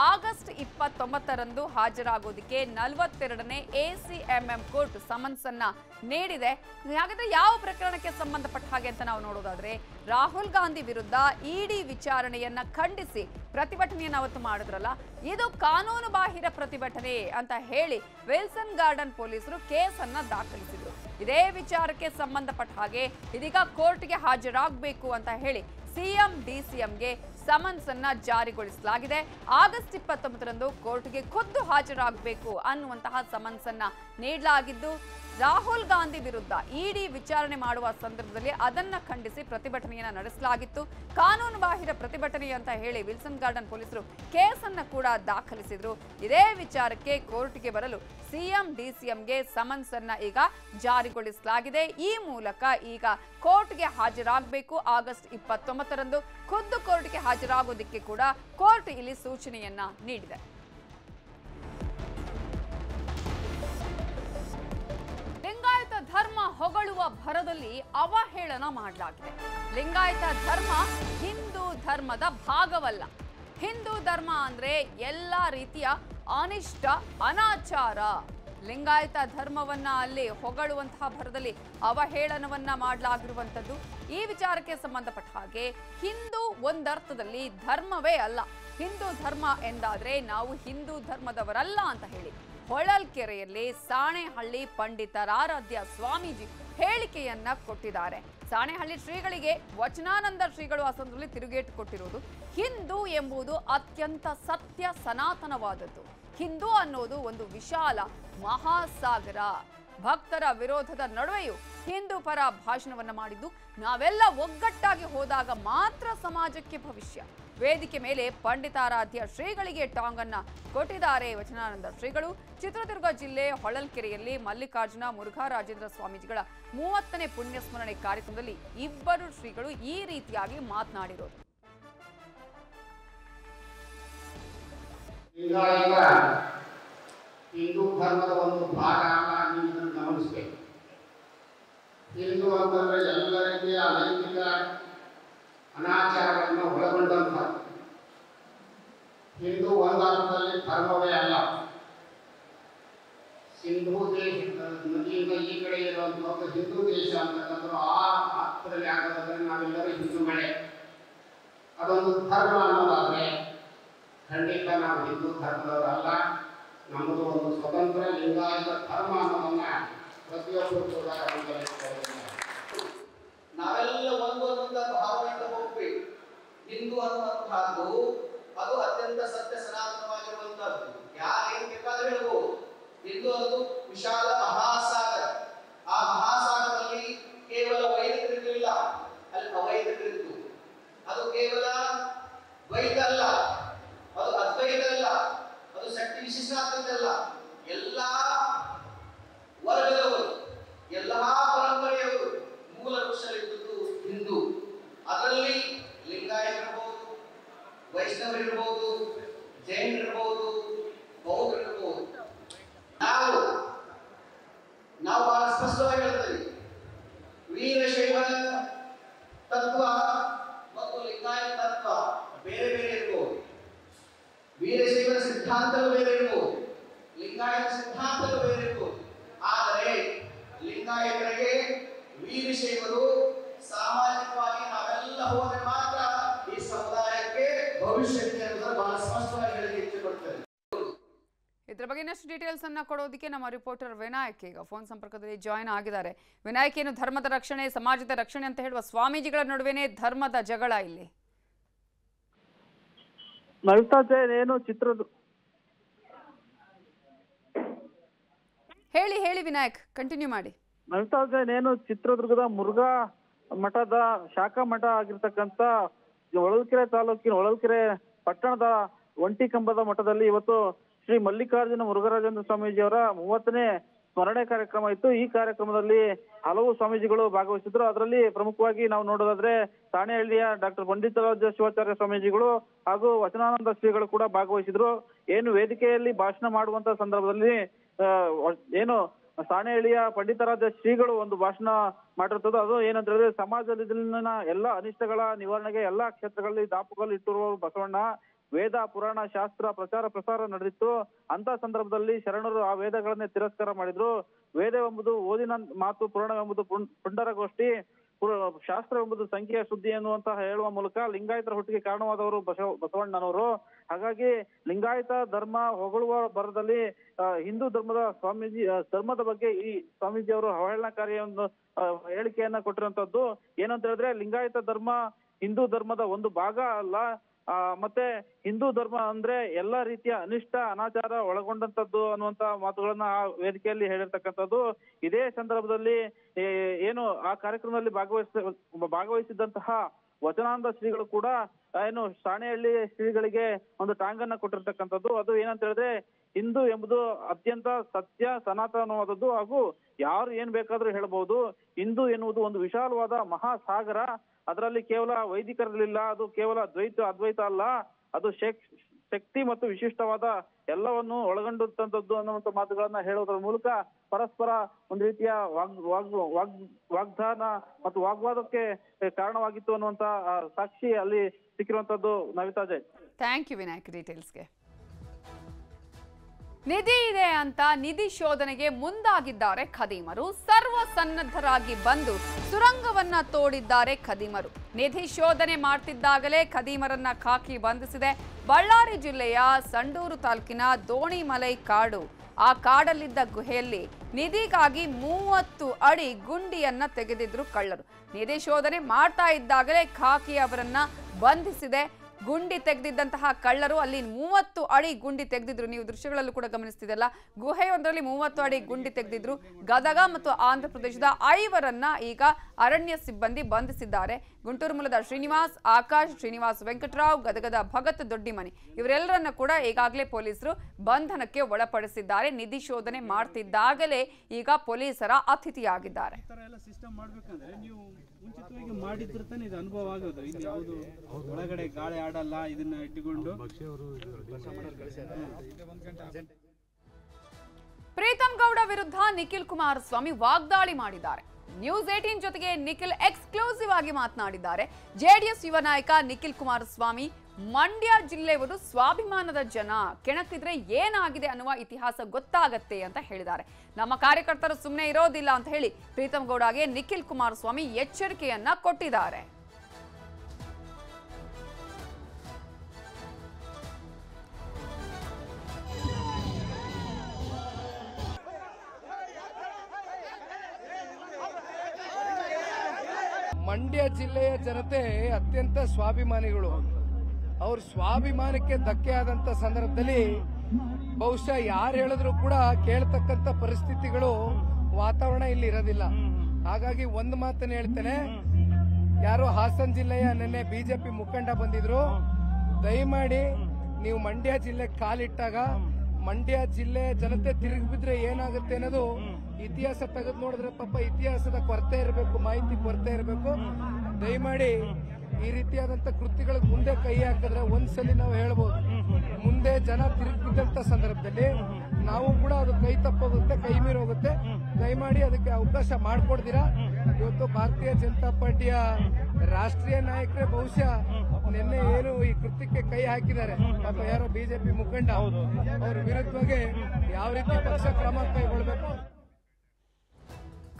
ಆಗಸ್ಟ್ ಇಪ್ಪತ್ತೊಂಬತ್ತರಂದು ಹಾಜರಾಗೋದಕ್ಕೆ ನಲವತ್ತೆರಡನೇ ಎಸಿಎಂಎಂ ಕೋರ್ಟ್ ಸಮನ್ಸ್ ಅನ್ನ ನೀಡಿದೆ. ಹಾಗಾದ್ರೆ ಯಾವ ಪ್ರಕರಣಕ್ಕೆ ಸಂಬಂಧಪಟ್ಟ ಹಾಗೆ ಅಂತ ನಾವು ನೋಡೋದಾದ್ರೆ, ರಾಹುಲ್ ಗಾಂಧಿ ವಿರುದ್ಧ ಇಡಿ ವಿಚಾರಣೆಯನ್ನ ಖಂಡಿಸಿ ಪ್ರತಿಭಟನೆಯನ್ನು ಅವತ್ತು ಮಾಡಿದ್ರಲ್ಲ, ಇದು ಕಾನೂನು ಬಾಹಿರ ಪ್ರತಿಭಟನೆ ಅಂತ ಹೇಳಿ ವಿಲ್ಸನ್ ಗಾರ್ಡನ್ ಪೊಲೀಸರು ಕೇಸನ್ನ ದಾಖಲಿಸಿದ್ರು. ಇದೇ ವಿಚಾರಕ್ಕೆ ಸಂಬಂಧಪಟ್ಟ ಹಾಗೆ ಇದೀಗ ಕೋರ್ಟ್ಗೆ ಹಾಜರಾಗಬೇಕು ಅಂತ ಹೇಳಿ ಸಿಎಂ, ಡಿಸಿಎಂಗೆ ಸಮನ್ಸ್ ಅನ್ನ ಜಾರಿಗೊಳಿಸಲಾಗಿದೆ. ಆಗಸ್ಟ್ ಇಪ್ಪತ್ತೊಂಬತ್ತರಂದು ಕೋರ್ಟ್ಗೆ ಖುದ್ದು ಹಾಜರಾಗಬೇಕು ಅನ್ನುವಂತಹ ಸಮನ್ಸ್ ಅನ್ನ ನೀಡಲಾಗಿದ್ದು, ರಾಹುಲ್ ಗಾಂಧಿ ವಿರುದ್ಧ ಇಡಿ ವಿಚಾರಣೆ ಮಾಡುವ ಸಂದರ್ಭದಲ್ಲಿ ಅದನ್ನ ಖಂಡಿಸಿ ಪ್ರತಿಭಟನೆಯನ್ನ ನಡೆಸಲಾಗಿತ್ತು. ಕಾನೂನು ಬಾಹಿರ ಪ್ರತಿಭಟನೆ ಅಂತ ಹೇಳಿ ವಿಲ್ಸನ್ ಗಾರ್ಡನ್ ಪೊಲೀಸರು ಕೇಸನ್ನ ಕೂಡ ದಾಖಲಿಸಿದ್ರು. ಇದೇ ವಿಚಾರಕ್ಕೆ ಕೋರ್ಟ್ಗೆ ಬರಲು ಸಿಎಂ, ಡಿಸಿಎಂಗೆ ಸಮನ್ಸ್ ಅನ್ನ ಈಗ ಜಾರಿಗೊಳಿಸಲಾಗಿದೆ. ಈ ಮೂಲಕ ಈಗ ಕೋರ್ಟ್ಗೆ ಹಾಜರಾಗಬೇಕು ಆಗಸ್ಟ್ ಇಪ್ಪತ್ತೊಂಬತ್ತರಂದು. ಖುದ್ದು ಕೋರ್ಟ್ಗೆ ಹಾಜರಾಗುವುದಕ್ಕೆ ಕೂಡ ಕೋರ್ಟ್ ಇಲ್ಲಿ ಸೂಚನೆಯನ್ನ ನೀಡಿದೆ. ಲಿಂಗಾಯತ ಧರ್ಮ ಹೊಗಳುವ ಭರದಲ್ಲಿ ಅವಹೇಳನ ಮಾಡಲಾಗಿದೆ. ಲಿಂಗಾಯತ ಧರ್ಮ ಹಿಂದೂ ಧರ್ಮದ ಭಾಗವಲ್ಲ. ಹಿಂದೂ ಧರ್ಮ ಅಂದ್ರೆ ಎಲ್ಲ ರೀತಿಯ ಅನಿಷ್ಟ, ಅನಾಚಾರ. ಲಿಂಗಾಯತ ಧರ್ಮವನ್ನ ಅಲ್ಲಿ ಹೊಗಳುವಂತಹ ಭರದಲ್ಲಿ ಅವಹೇಳನವನ್ನ ಮಾಡಲಾಗಿರುವಂಥದ್ದು ಈ ವಿಚಾರಕ್ಕೆ ಸಂಬಂಧಪಟ್ಟ ಹಾಗೆ ಹಿಂದೂ ಒಂದರ್ಥದಲ್ಲಿ ಧರ್ಮವೇ ಅಲ್ಲ. ಹಿಂದೂ ಧರ್ಮ ಎಂದಾದ್ರೆ ನಾವು ಹಿಂದೂ ಧರ್ಮದವರಲ್ಲ ಅಂತ ಹೇಳಿ ಹೊಳಲ್ಕೆರೆಯಲ್ಲಿ ಸಾಣೆಹಳ್ಳಿ ಪಂಡಿತರಾರಾಧ್ಯ ಸ್ವಾಮೀಜಿ ಹೇಳಿಕೆಯನ್ನ ಕೊಟ್ಟಿದ್ದಾರೆ. ಸಾಣೆಹಳ್ಳಿ ಶ್ರೀಗಳಿಗೆ ವಚನಾನಂದ ಶ್ರೀಗಳು ಆ ಸಂದರ್ಭದಲ್ಲಿ ತಿರುಗೇಟು ಕೊಟ್ಟಿರುವುದು ಹಿಂದೂ ಎಂಬುದು ಅತ್ಯಂತ ಸತ್ಯ ಸನಾತನವಾದದ್ದು. ಹಿಂದೂ ಅನ್ನೋದು ಒಂದು ವಿಶಾಲ ಮಹಾಸಾಗರ. ಭಕ್ತರ ವಿರೋಧದ ನಡುವೆಯೂ ಹಿಂದೂ ಪರ ಭಾಷಣವನ್ನು ಮಾಡಿದ್ದು, ನಾವೆಲ್ಲ ಒಗ್ಗಟ್ಟಾಗಿ ಹೋದಾಗ ಮಾತ್ರ ಸಮಾಜಕ್ಕೆ ಭವಿಷ್ಯ. ವೇದಿಕೆ ಮೇಲೆ ಪಂಡಿತಾರಾಧ್ಯ ಶ್ರೀಗಳಿಗೆ ಟಾಂಗ್ ಅನ್ನ ಕೊಟ್ಟಿದ್ದಾರೆ ವಚನಾನಂದ ಶ್ರೀಗಳು. ಚಿತ್ರದುರ್ಗ ಜಿಲ್ಲೆ ಹೊಳಲ್ಕೆರೆಯಲ್ಲಿ ಮಲ್ಲಿಕಾರ್ಜುನ ಮುರುಘಾರಾಜೇಂದ್ರ ಸ್ವಾಮೀಜಿಗಳ ಮೂವತ್ತನೇ ಪುಣ್ಯಸ್ಮರಣೆ ಕಾರ್ಯಕ್ರಮದಲ್ಲಿ ಇಬ್ಬರು ಶ್ರೀಗಳು ಈ ರೀತಿಯಾಗಿ ಮಾತನಾಡಿರೋದು. ಹಿಂದೂ ಧರ್ಮದ ಒಂದು ಭಾಗ ನೀವು ಗಮನಿಸಬೇಕು. ಹಿಂದೂ ಅಂತಂದ್ರೆ ಎಲ್ಲ ರೀತಿಯ ಲೈಂಗಿಕ ಅನಾಚಾರಗಳನ್ನು ಒಳಗೊಂಡಂಥ ಹಿಂದೂ ಒಂದರ್ಥದಲ್ಲಿ ಧರ್ಮವೇ ಅಲ್ಲ. ಸಿಂಧೂ ದೇಶ ನದಿಯಿಂದ ಈ ಕಡೆ ಇರುವಂಥದ್ದು ಹಿಂದೂ ದೇಶ ಅಂತಕ್ಕಂಥದ್ದು ಆ ಅರ್ಥದಲ್ಲಿ ಆಗೋದಾದ್ರೆ ನಾವೆಲ್ಲರೂ ಹಿಂದೂಗಳೇ. ಅದೊಂದು ಧರ್ಮ ಅನ್ನೋದಾದ್ರೆ ಖಂಡಿತ ನಾವು ಹಿಂದೂ ಧರ್ಮದವರಲ್ಲ. ನಮ್ಮದು ಒಂದು ಸ್ವತಂತ್ರ ಲಿಂಗಾಯತ ಧರ್ಮ ಅನ್ನೋದನ್ನ ಪ್ರತಿಯೊಬ್ಬರು ಕೂಡ. ನಾವೆಲ್ಲ ಒಂದು ಅನ್ನುವಂಥ ಭಾವನೆಯಿಂದ ಹೋಗ್ಬೇಕು. ಹಿಂದೂ ಅನ್ನುವಂತಹದ್ದು ಅದು ಅತ್ಯಂತ ಸತ್ಯ ಸನಾತನವಾಗಿರುವಂತಹದ್ದು ಯಾರು ಬೇಕಾದ್ರೆ ಹೇಳ್ಬೋದು. ಹಿಂದೂ ಅದು ವಿಶಾಲ ಮಹಾಸಾಗರ. ಆ ಮಹಾಸಾಗರದಲ್ಲಿ ಕೇವಲ ವೈದಿಕರಿರಲಿಲ್ಲ ಅಲ್ಲಿ ಅವೈದಿಕರಿದ್ದು ಅದು ಕೇವಲ ದ್ವೈತ ಅಲ್ಲ ಅದು ಅದ್ವೈತ ಅಲ್ಲ ಅದು ಶಕ್ತಿ ವಿಶಿಷ್ಟ ಹೋದ್ರೆ ಮಾತ್ರ ಈ ಸಮುದಾಯಕ್ಕೆ ಭವಿಷ್ಯವಿದೆ ಅನ್ನೋದನ್ನ ಬಹಳ ಸ್ಪಷ್ಟವಾಗಿ ಹೇಳಲಿಕ್ಕೆ ಇಚ್ಛೆ ಪಡ್ತೇನೆ ಇದ್ರ ಬಗ್ಗೆ ಇನ್ನಷ್ಟು ಡೀಟೇಲ್ಸ್ ಅನ್ನ ಕೊಡೋದಕ್ಕೆ ನಮ್ಮ ರಿಪೋರ್ಟರ್ ವಿನಾಯಕ್ ಈಗ ಫೋನ್ ಸಂಪರ್ಕದಲ್ಲಿ ಜಾಯಿನ್ ಆಗಿದ್ದಾರೆ. ವಿನಾಯಕ್ ಏನು ಧರ್ಮದ ರಕ್ಷಣೆ ಸಮಾಜದ ರಕ್ಷಣೆ ಅಂತ ಹೇಳುವ ಸ್ವಾಮೀಜಿಗಳ ನಡುವೆನೇ ಧರ್ಮದ ಜಗಳ ಇಲ್ಲಿ? ಏನು ಚಿತ್ರದ ಹೇಳಿ ಹೇಳಿ ವಿನಾಯಕ್ ಕಂಟಿನ್ಯೂ ಮಾಡಿ. ನವಿತಾ ಜೈನ್ ಏನು ಚಿತ್ರದುರ್ಗದ ಮುರುಘಾ ಮಠದ ಶಾಖಾ ಮಠ ಆಗಿರ್ತಕ್ಕಂತ ಹೊಳಲ್ಕೆರೆ ತಾಲೂಕಿನ ಹೊಳಲ್ಕೆರೆ ಪಟ್ಟಣದ ಒಂಟಿ ಕಂಬದ ಮಠದಲ್ಲಿ ಇವತ್ತು ಶ್ರೀ ಮಲ್ಲಿಕಾರ್ಜುನ ಮುರುಘರಾಜೇಂದ್ರ ಸ್ವಾಮೀಜಿಯವರ ಮೂವತ್ತನೇ ಸ್ಮರಣೆ ಕಾರ್ಯಕ್ರಮ ಇತ್ತು. ಈ ಕಾರ್ಯಕ್ರಮದಲ್ಲಿ ಹಲವು ಸ್ವಾಮೀಜಿಗಳು ಭಾಗವಹಿಸಿದ್ರು. ಅದರಲ್ಲಿ ಪ್ರಮುಖವಾಗಿ ನಾವು ನೋಡೋದಾದ್ರೆ ತಾಣೆಹಳ್ಳಿಯ ಡಾಕ್ಟರ್ ಪಂಡಿತರಾಜ ಶಿವಾಚಾರ್ಯ ಸ್ವಾಮೀಜಿಗಳು ಹಾಗೂ ವಚನಾನಂದ ಶ್ರೀಗಳು ಕೂಡ ಭಾಗವಹಿಸಿದ್ರು. ಏನು ವೇದಿಕೆಯಲ್ಲಿ ಭಾಷಣ ಮಾಡುವಂತ ಸಂದರ್ಭದಲ್ಲಿ ಏನು ಸಾಣೆಹಳ್ಳಿಯ ಪಂಡಿತರಾದ ಶ್ರೀಗಳು ಒಂದು ಭಾಷಣ ಮಾಡಿರ್ತದ್ದು ಅದು ಏನಂತ ಹೇಳಿದ್ರೆ ಸಮಾಜದಲ್ಲಿನ ಎಲ್ಲಾ ಅನಿಷ್ಟಗಳ ನಿವಾರಣೆಗೆ ಎಲ್ಲಾ ಕ್ಷೇತ್ರಗಳಲ್ಲಿ ದಾಪುಗಳು ಇಟ್ಟಿರುವ ಬಸವಣ್ಣ ವೇದ ಪುರಾಣ ಶಾಸ್ತ್ರ ಪ್ರಚಾರ ಪ್ರಸಾರ ನಡೆದಿತ್ತು. ಅಂತ ಸಂದರ್ಭದಲ್ಲಿ ಶರಣರು ಆ ವೇದಗಳನ್ನೇ ತಿರಸ್ಕಾರ ಮಾಡಿದ್ರು. ವೇದವೆಂಬುದು ಓದಿನ ಮಾತು, ಪುರಾಣವೆಂಬುದು ಪುಂಡರ ಪುಂಡರಗೋಷ್ಠಿ ಶಾಸ್ತ್ರವೆಂಬುದು ಸಂಖ್ಯೆಯ ಸುದ್ದಿ ಎನ್ನುವಂತಹ ಹೇಳುವ ಮೂಲಕ ಲಿಂಗಾಯತರ ಹುಟ್ಟಿಗೆ ಕಾರಣವಾದವರು ಬಸವ ಬಸವಣ್ಣನವರು. ಹಾಗಾಗಿ ಲಿಂಗಾಯತ ಧರ್ಮ ಹೊಗಳುವ ಬರದಲ್ಲಿ ಹಿಂದೂ ಧರ್ಮದ ಸ್ವಾಮೀಜಿ ಧರ್ಮದ ಬಗ್ಗೆ ಈ ಸ್ವಾಮೀಜಿ ಅವರು ಅವಹೇಳನಕಾರಿ ಒಂದು ಹೇಳಿಕೆಯನ್ನ ಕೊಟ್ಟಿರುವಂತದ್ದು ಏನಂತ ಹೇಳಿದ್ರೆ ಲಿಂಗಾಯತ ಧರ್ಮ ಹಿಂದೂ ಧರ್ಮದ ಒಂದು ಭಾಗ ಅಲ್ಲ. ಮತ್ತೆ ಹಿಂದೂ ಧರ್ಮ ಅಂದ್ರೆ ಎಲ್ಲಾ ರೀತಿಯ ಅನಿಷ್ಟ, ಅನಾಚಾರ ಒಳಗೊಂಡಂತದ್ದು ಅನ್ನುವಂತ ಮಾತುಗಳನ್ನ ಆ ವೇದಿಕೆಯಲ್ಲಿ ಹೇಳಿರ್ತಕ್ಕಂಥದ್ದು. ಇದೇ ಸಂದರ್ಭದಲ್ಲಿ ಏನು ಆ ಕಾರ್ಯಕ್ರಮದಲ್ಲಿ ಭಾಗವಹಿಸ ಭಾಗವಹಿಸಿದ್ದಂತಹ ವಚನಾನಂದ ಶ್ರೀಗಳು ಕೂಡ ಏನು ಸಾಣೆಹಳ್ಳಿ ಶ್ರೀಗಳಿಗೆ ಒಂದು ಟಾಂಗನ್ನ ಕೊಟ್ಟಿರ್ತಕ್ಕಂಥದ್ದು. ಅದು ಏನಂತ ಹೇಳಿದ್ರೆ ಹಿಂದೂ ಎಂಬುದು ಅತ್ಯಂತ ಸತ್ಯ, ಸನಾತನವಾದದ್ದು ಹಾಗೂ ಯಾರು ಏನ್ ಬೇಕಾದ್ರೂ ಹೇಳಬಹುದು ಹಿಂದೂ ಎನ್ನುವುದು ಒಂದು ವಿಶಾಲವಾದ ಮಹಾಸಾಗರ. ಅದರಲ್ಲಿ ಕೇವಲ ವೈದಿಕರಲ್ಲಿಲ್ಲ, ಅದು ಕೇವಲ ದ್ವೈತ, ಅದ್ವೈತ ಅಲ್ಲ, ಅದು ಶಕ್- ಶಕ್ತಿ ಮತ್ತು ವಿಶಿಷ್ಟವಾದ ಎಲ್ಲವನ್ನು ಒಳಗೊಂಡಿರ್ತಂಥದ್ದು ಅನ್ನುವಂಥ ಮಾತುಗಳನ್ನ ಹೇಳೋದ್ರ ಮೂಲಕ ಪರಸ್ಪರ ಒಂದು ರೀತಿಯ ವಾಗ್ ವಾಗ್ ವಾಗ್, ವಾಗ್ದಾನ ಮತ್ತು ವಾಗ್ವಾದಕ್ಕೆ ಕಾರಣವಾಗಿತ್ತು ಅನ್ನುವಂತ ಸಾಕ್ಷಿ ಅಲ್ಲಿ ಸಿಕ್ಕಿರುವಂತದ್ದು ನವಿತಾ ಜೈನ್. ಥ್ಯಾಂಕ್ ಯು ವಿನಾಯಕ್ ಡೀಟೇಲ್ಸ್ಗೆ ನಿಧಿ ಇದೆ ಅಂತ ನಿಧಿ ಶೋಧನೆಗೆ ಮುಂದಾಗಿದ್ದಾರೆ ಖದೀಮರು. ಸರ್ವ ಸನ್ನದ್ಧರಾಗಿ ಬಂದು ಸುರಂಗವನ್ನ ತೋಡಿದ್ದಾರೆ ಖದೀಮರು. ನಿಧಿ ಶೋಧನೆ ಮಾಡ್ತಿದ್ದಾಗಲೇ ಖದೀಮರನ್ನ ಖಾಕಿ ಬಂಧಿಸಿದೆ. ಬಳ್ಳಾರಿ ಜಿಲ್ಲೆಯ ಸಂಡೂರು ತಾಲೂಕಿನ ದೋಣಿಮಲೈ ಕಾಡು. ಆ ಕಾಡಲ್ಲಿದ್ದ ಗುಹೆಯಲ್ಲಿ ನಿಧಿಗಾಗಿ ಮೂವತ್ತು ಅಡಿ ಗುಂಡಿಯನ್ನ ತೆಗೆದಿದ್ರು ಕಳ್ಳರು. ನಿಧಿ ಶೋಧನೆ ಮಾಡ್ತಾ ಇದ್ದಾಗಲೇ ಖಾಕಿ ಅವರನ್ನ ಬಂಧಿಸಿದೆ. ಗುಂಡಿ ತೆಗೆದಿದ್ದಂತಹ ಕಳ್ಳರು, ಅಲ್ಲಿ ಮೂವತ್ತು ಅಡಿ ಗುಂಡಿ ತೆಗೆದಿದ್ರು. ನೀವು ದೃಶ್ಯಗಳಲ್ಲೂ ಕೂಡ ಗಮನಿಸ್ತಿದ್ದಲ್ಲ ಗುಹೆಯೊಂದರಲ್ಲಿ ಮೂವತ್ತು ಅಡಿ ಗುಂಡಿ ತೆಗೆದಿದ್ರು. ಗದಗ ಮತ್ತು ಆಂಧ್ರ ಪ್ರದೇಶದ ಐವರನ್ನ ಈಗ ಅರಣ್ಯ ಸಿಬ್ಬಂದಿ ಬಂಧಿಸಿದ್ದಾರೆ. ಗುಂಟೂರು ಮೂಲದ ಶ್ರೀನಿವಾಸ್ ಆಕಾಶ್, ಶ್ರೀನಿವಾಸ್ ವೆಂಕಟರಾವ್, ಗದಗದ ಭಗತ್ ದೊಡ್ಡಿಮನಿ, ಇವರೆಲ್ಲರನ್ನ ಕೂಡ ಈಗಾಗಲೇ ಪೊಲೀಸರು ಬಂಧನಕ್ಕೆ ಒಳಪಡಿಸಿದ್ದಾರೆ. ನಿಧಿ ಶೋಧನೆ ಮಾಡ್ತಿದ್ದಾಗಲೇ ಈಗ ಪೊಲೀಸರ ಅತಿಥಿಯಾಗಿದ್ದಾರೆ. ಮುಂಚಿತವಾಗಿ ಮಾಡಿದ್ರೆ ತಾನೇ ಇದು ಅನುಭವ ಆಗೋದು. ಇಲ್ಲಿ ಯಾವುದು ಒಳಗಡೆ ಗಾಳಿ ಆಡಲ್ಲ ಇದನ್ನ ಇಟ್ಟುಕೊಂಡು. ಪ್ರೀತಂ ಗೌಡ ವಿರುದ್ಧ ನಿಖಿಲ್ ಕುಮಾರಸ್ವಾಮಿ ವಾಗ್ದಾಳಿ ಮಾಡಿದ್ದಾರೆ. ನ್ಯೂಸ್ ಏಟೀನ್ ಜೊತೆಗೆ ನಿಖಿಲ್ ಎಕ್ಸ್ಕ್ಲೂಸಿವ್ ಆಗಿ ಮಾತನಾಡಿದ್ದಾರೆ. ಜೆಡಿಎಸ್ ಯುವ ನಾಯಕ ನಿಖಿಲ್ ಕುಮಾರಸ್ವಾಮಿ ಮಂಡ್ಯ ಜಿಲ್ಲೆಯವರು ಸ್ವಾಭಿಮಾನದ ಜನ, ಕೆಣಕಿದ್ರೆ ಏನಾಗಿದೆ ಅನ್ನುವ ಇತಿಹಾಸ ಗೊತ್ತಾಗತ್ತೆ ಅಂತ ಹೇಳಿದ್ದಾರೆ. ನಮ್ಮ ಕಾರ್ಯಕರ್ತರು ಸುಮ್ಮನೆ ಇರೋದಿಲ್ಲ ಅಂತ ಹೇಳಿ ಪ್ರೀತಮ್ ಗೌಡಗೆ ನಿಖಿಲ್ ಕುಮಾರಸ್ವಾಮಿ ಎಚ್ಚರಿಕೆಯನ್ನ ಕೊಟ್ಟಿದ್ದಾರೆ. ಮಂಡ್ಯ ಜಿಲ್ಲೆಯ ಜನತೆ ಅತ್ಯಂತ ಸ್ವಾಭಿಮಾನಿಗಳು. ಅವ್ರ ಸ್ವಾಭಿಮಾನಕ್ಕೆ ಧಕ್ಕೆ ಆದಂತ ಸಂದರ್ಭದಲ್ಲಿ ಬಹುಶಃ ಯಾರು ಹೇಳಿದ್ರು ಕೂಡ ಕೇಳ್ತಕ್ಕಂತ ಪರಿಸ್ಥಿತಿಗಳು ವಾತಾವರಣ ಇಲ್ಲಿ ಇರೋದಿಲ್ಲ. ಹಾಗಾಗಿ ಒಂದು ಮಾತನ್ನ ಹೇಳ್ತೇನೆ. ಯಾರು ಹಾಸನ ಜಿಲ್ಲೆಯ ನಿನ್ನೆ ಬಿಜೆಪಿ ಮುಖಂಡ ಬಂದಿದ್ರು. ದಯಮಾಡಿ ನೀವು ಮಂಡ್ಯ ಜಿಲ್ಲೆ ಕಾಲಿಟ್ಟಾಗ ಮಂಡ್ಯ ಜಿಲ್ಲೆ ಜನತೆ ತಿರುಗಿ ಬಿದ್ರೆ ಏನಾಗುತ್ತೆ ಅನ್ನೋದು ಇತಿಹಾಸ ತೆಗೆದು ನೋಡಿದ್ರೆ ಪಾಪ ಇತಿಹಾಸದ ಕೊರತೆ ಇರಬೇಕು ಮಾಹಿತಿ ಕೊರತೆ ಇರಬೇಕು. ದಯಮಾಡಿ ಈ ರೀತಿಯಾದಂತ ಕೃತ್ಯಗಳಿಗೆ ಮುಂದೆ ಕೈ ಹಾಕಿದ್ರೆ ಒಂದ್ಸಲಿ ನಾವು ಹೇಳ್ಬೋದು. ಮುಂದೆ ಜನ ತಿರುಗಿದಂತ ಸಂದರ್ಭದಲ್ಲಿ ನಾವು ಕೂಡ ಅದು ಕೈ ತಪ್ಪೋಗುತ್ತೆ ಕೈ ಮೀರಿ ಹೋಗುತ್ತೆ. ದಯಮಾಡಿ ಅದಕ್ಕೆ ಅವಕಾಶ ಮಾಡಿಕೊಡ್ತೀರಾ? ಇವತ್ತು ಭಾರತೀಯ ಜನತಾ ಪಾರ್ಟಿಯ ರಾಷ್ಟ್ರೀಯ ನಾಯಕರೇ ಬಹುಶಃ ನಿನ್ನೆ ಏನು ಈ ಕೃತ್ಯಕ್ಕೆ ಕೈ ಹಾಕಿದ್ದಾರೆ. ಅಥವಾ ಯಾರೋ ಬಿಜೆಪಿ ಮುಖಂಡ. ಅವ್ರ ವಿರುದ್ಧವಾಗಿ ಯಾವ ರೀತಿ ಪಕ್ಷ ಕ್ರಮ ಕೈಗೊಳ್ಬೇಕು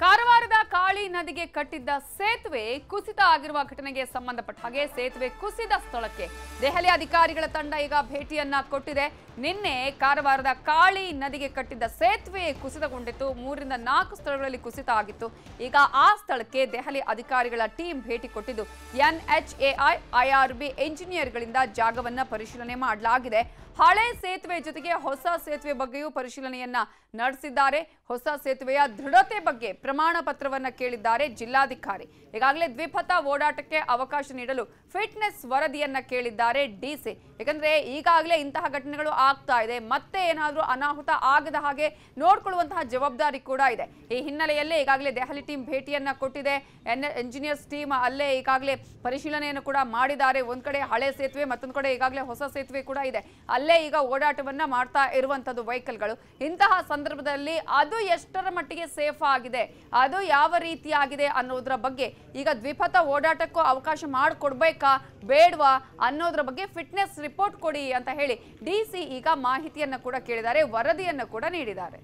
ಕಾರವಾರದ ಕಾಳಿ ನದಿಗೆ ಕಟ್ಟಿದ್ದ ಸೇತುವೆ ಕುಸಿತ ಆಗಿರುವ ಘಟನೆಗೆ ಸಂಬಂಧಪಟ್ಟ ಹಾಗೆ ಸೇತುವೆ ಕುಸಿದ ಸ್ಥಳಕ್ಕೆ ದೆಹಲಿ ಅಧಿಕಾರಿಗಳ ತಂಡ ಈಗ ಭೇಟಿಯನ್ನ ಕೊಟ್ಟಿದೆ. ನಿನ್ನೆ ಕಾರವಾರದ ಕಾಳಿ ನದಿಗೆ ಕಟ್ಟಿದ್ದ ಸೇತುವೆ ಕುಸಿತಗೊಂಡಿತ್ತು. ಮೂರರಿಂದ ನಾಲ್ಕು ಸ್ಥಳಗಳಲ್ಲಿ ಕುಸಿತ ಆಗಿತ್ತು. ಈಗ ಆ ಸ್ಥಳಕ್ಕೆ ದೆಹಲಿ ಅಧಿಕಾರಿಗಳ ಟೀಮ್ ಭೇಟಿ ಕೊಟ್ಟಿದ್ದು. ಎನ್ಎಚ್ಎಐ ಐಆರ್ಬಿ ಎಂಜಿನಿಯರ್ಗಳಿಂದ ಜಾಗವನ್ನ ಪರಿಶೀಲನೆ ಮಾಡಲಾಗಿದೆ. ಹಳೆ ಸೇತುವೆ ಜೊತೆಗೆ ಹೊಸ ಸೇತುವೆ ಬಗ್ಗೆಯೂ ಪರಿಶೀಲನೆಯನ್ನ ನಡೆಸಿದ್ದಾರೆ. ಹೊಸ ಸೇತುವೆಯ ದೃಢತೆ ಬಗ್ಗೆ ಪ್ರಮಾಣ ಪತ್ರವನ್ನ ಕೇಳಿದ್ದಾರೆ ಜಿಲ್ಲಾಧಿಕಾರಿ. ಈಗಾಗಲೇ ದ್ವಿಪಥ ಓಡಾಟಕ್ಕೆ ಅವಕಾಶ ನೀಡಲು ಫಿಟ್ನೆಸ್ ವರದಿಯನ್ನ ಕೇಳಿದ್ದಾರೆ ಡಿಸಿ. ಯಾಕಂದ್ರೆ ಈಗಾಗಲೇ ಇಂತಹ ಘಟನೆಗಳು ಆಗ್ತಾ ಇದೆ. ಮತ್ತೆ ಏನಾದರೂ ಅನಾಹುತ ಆಗದ ಹಾಗೆ ನೋಡ್ಕೊಳ್ಳುವಂತಹ ಜವಾಬ್ದಾರಿ ಕೂಡ ಇದೆ. ಈ ಹಿನ್ನೆಲೆಯಲ್ಲೇ ಈಗಾಗಲೇ ದೆಹಲಿ ಟೀಮ್ ಭೇಟಿಯನ್ನ ಕೊಟ್ಟಿದೆ. ಎಂಜಿನಿಯರ್ಸ್ ಟೀಮ್ ಅಲ್ಲೇ ಈಗಾಗಲೇ ಪರಿಶೀಲನೆಯನ್ನು ಕೂಡ ಮಾಡಿದ್ದಾರೆ. ಒಂದ್ ಕಡೆ ಹಳೆ ಸೇತುವೆ, ಮತ್ತೊಂದು ಕಡೆ ಈಗಾಗಲೇ ಹೊಸ ಸೇತುವೆ ಕೂಡ ಇದೆ. ಅಲ್ಲೇ ಈಗ ಓಡಾಟವನ್ನ ಮಾಡ್ತಾ ಇರುವಂತದ್ದು ವೆಹಿಕಲ್ಗಳು. ಇಂತಹ ಸಂದರ್ಭದಲ್ಲಿ ಅದು ಎಷ್ಟರ ಮಟ್ಟಿಗೆ ಸೇಫ್ ಆಗಿದೆ, ಅದು ಯಾವ ರೀತಿಯಾಗಿದೆ ಅನ್ನೋದ್ರ ಬಗ್ಗೆ ಈಗ ದ್ವಿಪಥ ಓಡಾಟಕ್ಕೂ ಅವಕಾಶ ಮಾಡಿಕೊಡ್ಬೇಕಾ, ಬೇಡವಾ ಅನ್ನೋದ್ರ ಬಗ್ಗೆ ಫಿಟ್ನೆಸ್ ರಿಪೋರ್ಟ್ ಕೊಡಿ ಅಂತ ಹೇಳಿ ಡಿ ಈಗ ಮಾಹಿತಿಯನ್ನು ಕೂಡ ಕೇಳಿದ್ದಾರೆ, ವರದಿಯನ್ನು ಕೂಡ ನೀಡಿದ್ದಾರೆ.